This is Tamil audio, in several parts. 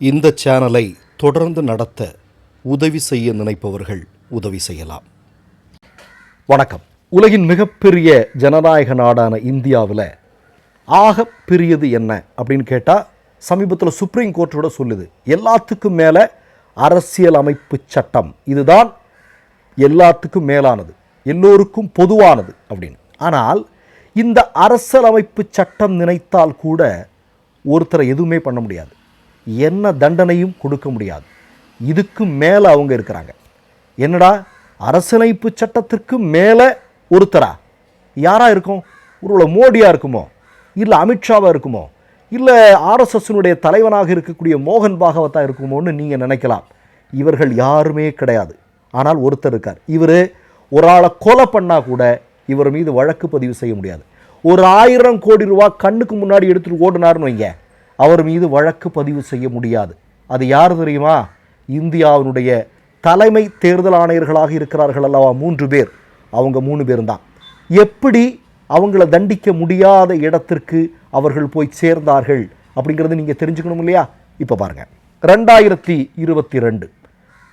இந்த சேனலை தொடர்ந்து நடத்த உதவி செய்ய நினைப்பவர்கள் உதவி செய்யலாம். வணக்கம். உலகின் மிகப்பெரிய ஜனநாயக நாடான இந்தியாவில் ஆக பெரியது என்ன அப்படின்னு கேட்டால் சமீபத்தில் சுப்ரீம் கோர்ட்டோட சொல்லுது. எல்லாத்துக்கும் மேலே அரசியல் அமைப்பு சட்டம். இதுதான் எல்லாத்துக்கும் மேலானது. எல்லோருக்கும் பொதுவானது அப்படின்னு. ஆனால் இந்த அரசியலமைப்பு சட்டம் நினைத்தால் கூட ஒருத்தரை எதுவுமே பண்ண முடியாது. என்ன தண்டனையும் கொடுக்க முடியாது. இதுக்கு மேலே அவங்க இருக்கிறாங்க. என்னடா? அரசியலமைப்பு சட்டத்திற்கு மேலே ஒருத்தரா? யாராக இருக்கும்? ஒருவேளை மோடியாக இருக்குமோ? இல்லை அமித்ஷாவாக இருக்குமோ? இல்லை ஆர்எஸ்எஸ்னுடைய தலைவனாக இருக்கக்கூடிய மோகன் பாகவத்தாக இருக்குமோன்னு நீங்கள் நினைக்கலாம். இவர்கள் யாருமே கிடையாது. ஆனால் ஒருத்தர் இருக்கார். இவர் ஒரு ஆளை கொலை பண்ணால் கூட இவர் மீது வழக்கு பதிவு செய்ய முடியாது. ஒரு ஆயிரம் கோடி ரூபா கண்ணுக்கு முன்னாடி எடுத்துகிட்டு ஓடினார்னு வைங்க. அவர் மீது வழக்கு பதிவு செய்ய முடியாது. அது யார் தெரியுமா? இந்தியாவினுடைய தலைமை தேர்தல் ஆணையர்களாக இருக்கிறார்கள் அல்லவா? மூன்று பேர். அவங்க மூணு பேரும் தான் எப்படி அவங்கள தண்டிக்க முடியாத இடத்திற்கு அவர்கள் போய் சேர்ந்தார்கள் அப்படிங்கிறது நீங்கள் தெரிஞ்சுக்கணும் இல்லையா? இப்போ பாருங்கள் ரெண்டாயிரத்தி இருபத்தி ரெண்டு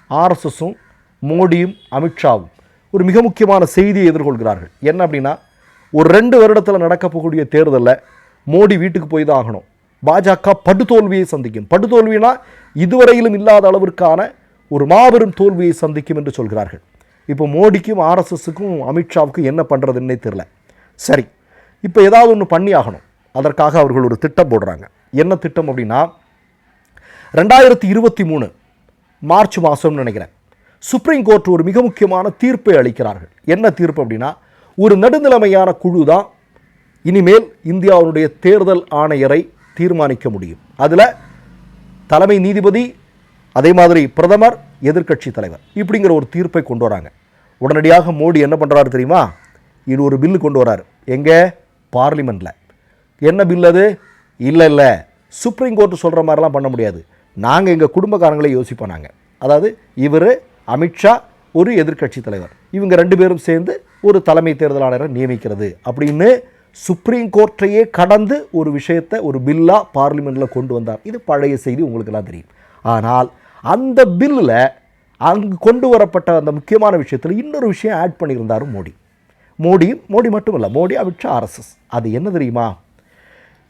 ஆர்எஸ்எஸும் மோடியும் அமித்ஷாவும் ஒரு மிக முக்கியமான செய்தியை எதிர்கொள்கிறார்கள். என்ன அப்படின்னா ஒரு ரெண்டு வருடத்தில் நடக்க போகக்கூடிய தேர்தலில் மோடி வீட்டுக்கு போய் தான் ஆகணும். பாஜக படுதோல்வியை சந்திக்கும். படுதோல்வினா இதுவரையிலும் இல்லாத அளவிற்கான ஒரு மாபெரும் தோல்வியை சந்திக்கும் என்று சொல்கிறார்கள். இப்போ மோடிக்கும் ஆர்எஸ்எஸுக்கும் அமித்ஷாவுக்கும் என்ன பண்ணுறதுன்னே தெரில சரி இப்போ ஏதாவது ஒன்று பண்ணி ஆகணும். அதற்காக அவர்கள் ஒரு திட்டம் போடுறாங்க. என்ன திட்டம் அப்படின்னா ரெண்டாயிரத்தி இருபத்தி மூணு மார்ச் மாதம்னு நினைக்கிறேன். சுப்ரீம் கோர்ட் ஒரு மிக முக்கியமான தீர்ப்பை அளிக்கிறார்கள். என்ன தீர்ப்பு அப்படின்னா ஒரு நடுநிலைமையான குழு தான் இனிமேல் இந்தியாவுடைய தேர்தல் ஆணையரை தீர்மானிக்க முடியும். அதில் தலைமை நீதிபதி அதே மாதிரி பிரதமர் எதிர்க்கட்சி தலைவர் இப்படிங்கிற ஒரு தீர்ப்பை கொண்டு வராங்க. உடனடியாக மோடி என்ன பண்ணுறாரு தெரியுமா? இது ஒரு பில்லு கொண்டு வராரு. எங்கே? பார்லிமெண்ட்டில் என்ன பில் அது? இல்லை இல்லை. சுப்ரீம் கோர்ட் சொல்கிற மாதிரிலாம் பண்ண முடியாது. நாங்கள் எங்கள் குடும்பக்காரங்களே யோசிப்போம் நாங்கள் அதாவது இவர் அமித்ஷா ஒரு எதிர்க்கட்சி தலைவர். இவங்க ரெண்டு பேரும் சேர்ந்து ஒரு தலைமை தேர்தல் ஆணையரை நியமிக்கிறது அப்படின்னு சுப்ரீம் கோர்ட்டையே கடந்து ஒரு விஷயத்தை ஒரு பில்லாக பார்லிமெண்ட்டில் கொண்டு வந்தார். இது பழைய செய்தி உங்களுக்கெல்லாம் தெரியும். ஆனால் அந்த பில்லில் அங்கு கொண்டு வரப்பட்ட அந்த முக்கியமான விஷயத்தில் இன்னொரு விஷயம் ஆட் பண்ணியிருந்தார் மோடி. மோடியும் மோடி மட்டும் இல்லை மோடி அமித்ஷா ஆர்எஸ்எஸ் அது என்ன தெரியுமா?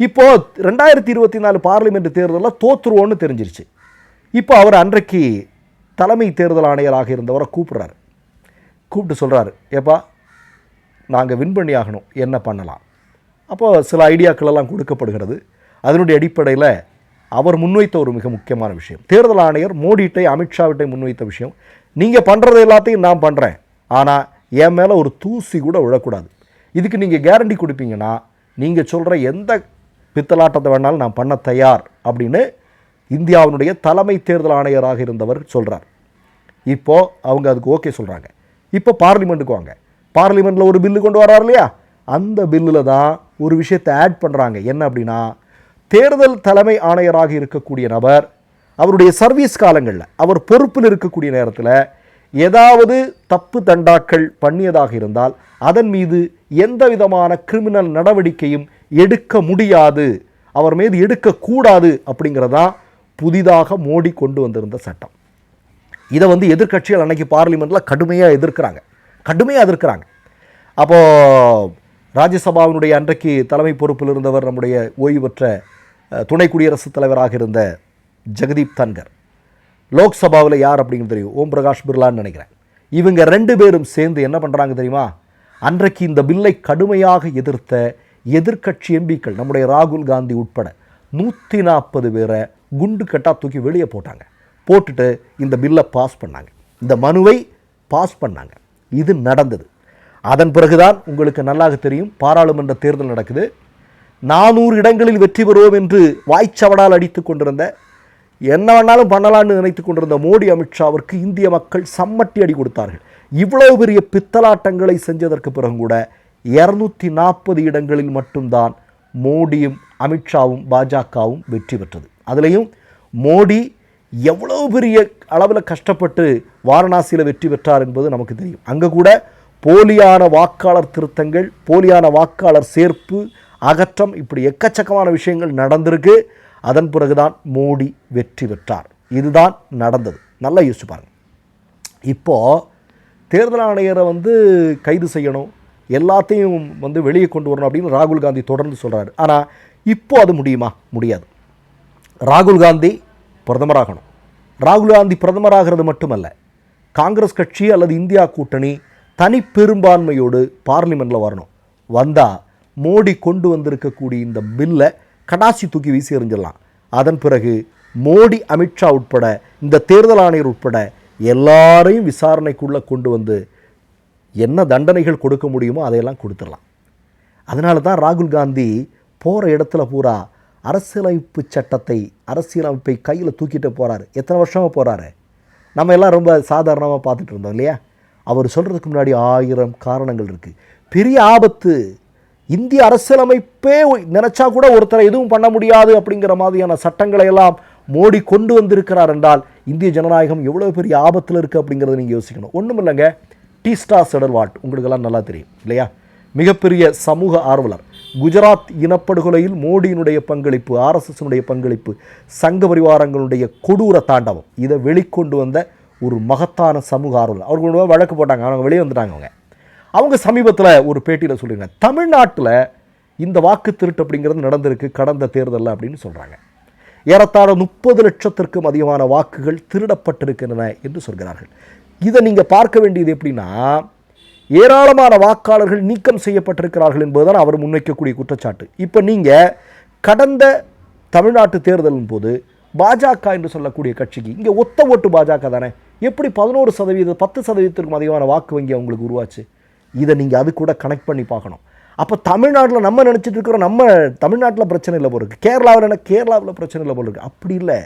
இப்போது ரெண்டாயிரத்தி இருபத்தி நாலு பார்லிமெண்ட் தேர்தலில் தோற்றுருவோன்னு தெரிஞ்சிருச்சு. இப்போ அவர் அன்றைக்கு தலைமை தேர்தல் ஆணையராக இருந்தவரை கூப்பிட்றாரு. கூப்பிட்டு சொல்கிறாரு ஏப்பா நாங்கள் வின் பண்ணி ஆகணும் என்ன பண்ணலாம்? அப்போது சில ஐடியாக்களெல்லாம் கொடுக்கப்படுகிறது. அதனுடைய அடிப்படையில் அவர் முன்வைத்த ஒரு மிக முக்கியமான விஷயம். தேர்தல் ஆணையர் மோடிட்டை அமித்ஷாவிட்டை முன்வைத்த விஷயம். நீங்கள் பண்ணுறது எல்லாத்தையும் நான் பண்ணுறேன் ஆனால் என் மேலே ஒரு தூசி கூட விழக்கூடாது. இதுக்கு நீங்கள் கேரண்டி கொடுப்பீங்கன்னா நீங்கள் சொல்கிற எந்த பித்தலாட்டத்தை வேணாலும் நான் பண்ண தயார் அப்படின்னு இந்தியாவினுடைய தலைமை தேர்தல் ஆணையராக இருந்தவர் சொல்கிறார் இப்போது அவங்க அதுக்கு ஓகே சொல்கிறாங்க இப்போ பார்லிமெண்ட்டுக்கு வாங்க. பார்லிமெண்ட்டில் ஒரு பில்லு கொண்டு வரார் இல்லையா? அந்த பில்லில் தான் ஒரு விஷயத்தை ஆட் பண்ணுறாங்க என்ன அப்படின்னா தேர்தல் தலைமை ஆணையராக இருக்கக்கூடிய நபர் அவருடைய சர்வீஸ் காலங்களில் அவர் பொறுப்பில் இருக்கக்கூடிய நேரத்தில் ஏதாவது தப்பு தண்டாக்கள் பண்ணியதாக இருந்தால் அதன் மீது எந்த விதமான கிரிமினல் நடவடிக்கையும் எடுக்க முடியாது. அவர் மீது எடுக்கக்கூடாது அப்படிங்கிறதான் புதிதாக மோடி கொண்டு வந்திருந்த சட்டம். இதை வந்து எதிர்க்கட்சிகள் அன்னைக்கு பார்லிமெண்ட்டில் கடுமையாக எதிர்க்கிறாங்க. கடுமையாக எதிர்க்கிறாங்க. அப்போது ராஜ்யசபாவினுடைய அன்றைக்கு தலைமை பொறுப்பில் இருந்தவர் நம்முடைய ஓய்வு பெற்ற துணை குடியரசுத் தலைவராக இருந்த ஜெகதீப் தன்கர். லோக்சபாவில் யார் அப்படிங்கிறது தெரியும். ஓம் பிரகாஷ் பிர்லான்னு நினைக்கிறேன். இவங்க ரெண்டு பேரும் சேர்ந்து என்ன பண்ணுறாங்க தெரியுமா? அன்றைக்கு இந்த பில்லை கடுமையாக எதிர்த்த எதிர்க்கட்சி எம்பிக்கள் நம்முடைய ராகுல் காந்தி உட்பட நூற்றி நாற்பது பேரை குண்டு கட்டாக தூக்கி வெளியே போட்டாங்க. போட்டுட்டு இந்த பில்லை பாஸ் பண்ணாங்க. இந்த மனுவை பாஸ் பண்ணாங்க. இது நடந்தது. அதன் பிறகுதான் உங்களுக்கு நல்லாக தெரியும். பாராளுமன்ற தேர்தல் நடக்குது. நானூறு இடங்களில் வெற்றி பெறுவோம் என்று வாய்ச்சவடால் அடித்து கொண்டிருந்த என்ன வேணாலும் பண்ணலாம்னு நினைத்து கொண்டிருந்த மோடி அமித்ஷாவிற்கு இந்திய மக்கள் சம்மட்டி அடி கொடுத்தார்கள். இவ்வளவு பெரிய பித்தலாட்டங்களை செஞ்சதற்கு பிறகு கூட இரநூத்தி நாற்பது இடங்களில் மட்டும்தான் மோடியும் அமித்ஷாவும் பாஜகவும் வெற்றி பெற்றது. அதுலேயும் மோடி எவ்வளோ பெரிய அளவில் கஷ்டப்பட்டு வாரணாசியில் வெற்றி பெற்றார் என்பது நமக்கு தெரியும். அங்கே கூட போலியான வாக்காளர் திருத்தங்கள் போலியான வாக்காளர் சேர்ப்பு அகற்றம் இப்படி எக்கச்சக்கமான விஷயங்கள் நடந்திருக்கு. அதன் பிறகுதான் மோடி வெற்றி பெற்றார். இதுதான் நடந்தது. நல்லா யோசிச்சு பாருங்கள் இப்போது தேர்தல் ஆணையரை வந்து கைது செய்யணும் எல்லாத்தையும் வந்து வெளியே கொண்டு வரணும் அப்படின்னு ராகுல் காந்தி தொடர்ந்து சொல்கிறாரு ஆனால் இப்போ அது முடியுமா? முடியாது. ராகுல் காந்தி பிரதமராகணும். ராகுல் காந்தி பிரதமராகிறது மட்டுமல்ல காங்கிரஸ் கட்சி அல்லது இந்தியா கூட்டணி தனி பெரும்பான்மையோடு பார்லிமெண்ட்டில் வரணும். வந்தால் மோடி கொண்டு வந்திருக்கக்கூடிய இந்த பில்லை கடாசி தூக்கி வீசி எறிஞ்சிடலாம். அதன் பிறகு மோடி அமித்ஷா உட்பட இந்த தேர்தல் ஆணையர் உட்பட எல்லாரையும் விசாரணைக்குள்ளே கொண்டு வந்து என்ன தண்டனைகள் கொடுக்க முடியுமோ அதையெல்லாம் கொடுத்துடலாம். அதனால தான் ராகுல் காந்தி போகிற இடத்துல பூரா அரசியலமைப்பு சட்டத்தை அரசியலமைப்பை கையில் தூக்கிட்டு போகிறாரு எத்தனை வருஷமாக போகிறாரு நம்ம எல்லாம் ரொம்ப சாதாரணமாக பார்த்துட்டு இருந்தோம் இல்லையா? அவர் சொல்கிறதுக்கு முன்னாடி ஆயிரம் காரணங்கள் இருக்குது பெரிய ஆபத்து. இந்திய அரசியலமைப்பே நினச்சா கூட ஒருத்தரை எதுவும் பண்ண முடியாது அப்படிங்கிற மாதிரியான சட்டங்களை எல்லாம் மோடி கொண்டு வந்திருக்கிறார் என்றால் இந்திய ஜனநாயகம் எவ்வளோ பெரிய ஆபத்தில் இருக்குது அப்படிங்கிறத நீங்கள் யோசிக்கணும். ஒன்றும் இல்லைங்க டீஸ்டா செடல்வாட் உங்களுக்கெல்லாம் நல்லா தெரியும் இல்லையா? மிகப்பெரிய சமூக ஆர்வலர். குஜராத் இனப்படுகொலையில் மோடியினுடைய பங்களிப்பு ஆர்எஸ்எஸ்னுடைய பங்களிப்பு சங்க பரிவாரங்களுடைய கொடூர தாண்டவம் இதை வெளிக்கொண்டு வந்த ஒரு மகத்தான சமூக ஆர்வலர். அவர்களோட வழக்கு போட்டாங்க. அவங்க வெளியே வந்துட்டாங்க அவங்க. அவங்க சமீபத்தில் ஒரு பேட்டியில் சொல்லுங்க தமிழ்நாட்டில் இந்த வாக்கு திருட்டு அப்படிங்கிறது நடந்திருக்கு. கடந்த தேர்தலில் அப்படின்னு சொல்கிறாங்க ஏறத்தாழ முப்பது லட்சத்திற்கும் அதிகமான வாக்குகள் திருடப்பட்டிருக்கின்றன என்று சொல்கிறார்கள். இதை நீங்கள் பார்க்க வேண்டியது எப்படின்னா ஏராளமான வாக்காளர்கள் நீக்கம் செய்யப்பட்டிருக்கிறார்கள் என்பதுதான் அவர் முன்வைக்கக்கூடிய குற்றச்சாட்டு. இப்போ நீங்கள் கடந்த தமிழ்நாட்டு தேர்தலின் போது பாஜக என்று சொல்லக்கூடிய கட்சிக்கு இங்கே ஒத்த ஓட்டு பாஜக தானே? எப்படி பதினோரு சதவீதம் பத்து சதவீதத்திற்கும் அதிகமான வாக்கு வங்கி அவங்களுக்கு உருவாச்சு? இதை நீங்கள் அது கூட கனெக்ட் பண்ணி பார்க்கணும். அப்போ தமிழ்நாட்டில் நம்ம நினச்சிட்டு இருக்கிறோம் நம்ம தமிழ்நாட்டில் பிரச்சனை இல்லை போல் இருக்குது கேரளாவில் என்ன கேரளாவில் பிரச்சனை இல்லை போல் இருக்குது அப்படி இல்லை.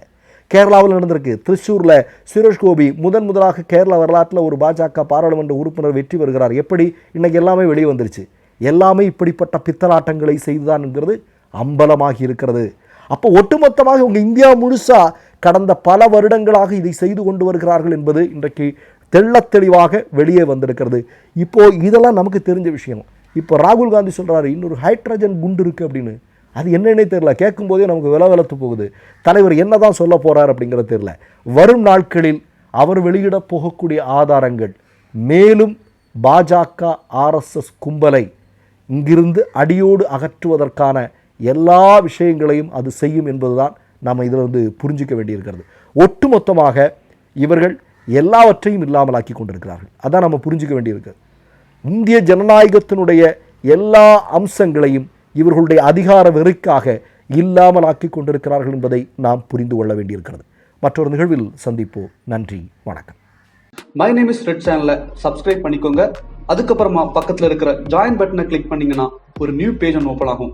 கேரளாவில் நடந்திருக்கு. திருச்சூரில் சுரேஷ் கோபி முதன் முதலாக கேரளா வரலாற்றில் ஒரு பாஜக பாராளுமன்ற உறுப்பினர் வெற்றி பெறுகிறார். எப்படி? இன்றைக்கி எல்லாமே வெளியே வந்துருச்சு. எல்லாமே இப்படிப்பட்ட பித்தலாட்டங்களை செய்துதான் என்கிறது அம்பலமாகி இருக்கிறது. அப்போ ஒட்டுமொத்தமாக உங்கள் இந்தியா முழுசாக கடந்த பல வருடங்களாக இதை செய்து கொண்டு வருகிறார்கள் என்பது இன்றைக்கு தெள்ளத் தெளிவாக வெளியே வந்திருக்கிறது. இப்போ இதெல்லாம் நமக்கு தெரிஞ்ச விஷயம். இப்போ ராகுல் காந்தி சொல்கிறாரு இன்னொரு ஹைட்ரஜன் குண்டு இருக்கு அப்படின்னு. அது என்னன்னே தெரில கேட்கும்போதே நமக்கு வில வெலத்து போகுது. தலைவர் என்னதான் சொல்ல போகிறார் அப்படிங்கிறது தெரியல. வரும் நாட்களில் அவர் வெளியிட போகக்கூடிய ஆதாரங்கள் மேலும் பாஜக ஆர்எஸ்எஸ் கும்பலை இங்கிருந்து அடியோடு அகற்றுவதற்கான எல்லா விஷயங்களையும் அது செய்யும் என்பதுதான் நாம் இதில் வந்து புரிஞ்சிக்க வேண்டியிருக்கிறது. ஒட்டுமொத்தமாக இவர்கள் எல்லாவற்றையும் இல்லாமலாக்கி கொண்டிருக்கிறார்கள். அதான் நம்ம புரிஞ்சிக்க வேண்டியிருக்கிறது. இந்திய ஜனநாயகத்தினுடைய எல்லா அம்சங்களையும் இவர்களுடைய அதிகார வெறிக்காக இல்லாமல் ஆக்கி கொண்டிருக்கிறார்கள் என்பதை நாம் புரிந்து கொள்ள வேண்டியிருக்கிறது. மற்றொரு நிகழ்வில் சந்திப்போம். நன்றி. வணக்கம். மை நேம் இஸ் ரெட் சேனலை சப்ஸ்கிரைப் பண்ணிக்கோங்க. அதுக்கப்புறமா பக்கத்தில் இருக்கிற ஜாயின் பட்டனை கிளிக் பண்ணீங்கன்னா ஒரு நியூ பேஜ் ஒன்று ஓப்பன் ஆகும்.